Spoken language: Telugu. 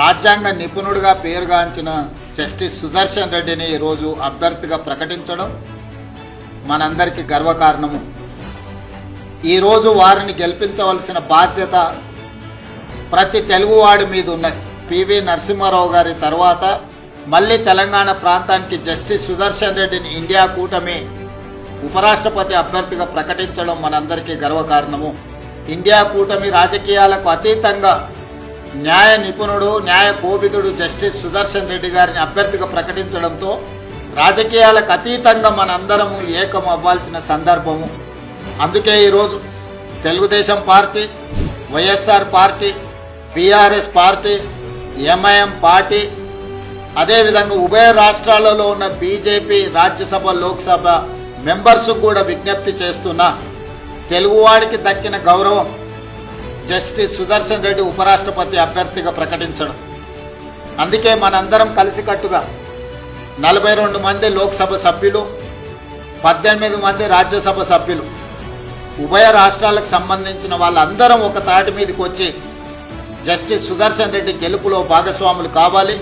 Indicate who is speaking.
Speaker 1: రాజ్యాంగ నిపుణుడిగా పేరుగాంచిన జస్టిస్ సుదర్శన్ రెడ్డిని ఈరోజు అభ్యర్థిగా ప్రకటించడం మనందరికీ గర్వకారణము. ఈరోజు వారిని గెలిపించవలసిన బాధ్యత ప్రతి తెలుగువాడి మీద ఉన్నది. పివి నరసింహారావు గారి తర్వాత మళ్ళీ తెలంగాణ ప్రాంతానికి జస్టిస్ సుదర్శన్ రెడ్డిని ఇండియా కూటమి ఉపరాష్ట్రపతి అభ్యర్థిగా ప్రకటించడం మనందరికీ గర్వకారణము. ఇండియా కూటమి రాజకీయాలకు అతీతంగా న్యాయ నిపుణుడు న్యాయ కోవిదుడు జస్టిస్ సుదర్శన్ రెడ్డి గారిని అభ్యర్థిగా ప్రకటించడంతో రాజకీయాలకు అతీతంగా మనందరము ఏకం అవ్వాల్సిన సందర్భము. అందుకే ఈరోజు Telugu Desam party YSR party BRS party MIM party అదేవిధంగా ఉభయ రాష్ట్రాలలో ఉన్న బీజేపీ రాజ్యసభ లోక్సభ మెంబర్స్ కూడా విజ్ఞప్తి చేస్తున్నా తెలుగువాడికి దక్కిన గౌరవం జస్టిస్ సుదర్శన్ రెడ్డి ఉపరాష్ట్రపతి అభ్యర్థిగా ప్రకటించడం. అందుకే మనందరం కలిసికట్టుగా నలభై రెండు మంది లోక్సభ సభ్యులు పద్దెనిమిది మంది రాజ్యసభ సభ్యులు ఉభయ రాష్ట్రాలకు సంబంధించిన వాళ్ళందరం ఒక తాటి మీదకి వచ్చి జస్టిస్ సుదర్శన్ రెడ్డి గెలుపులో భాగస్వాములు కావాలి.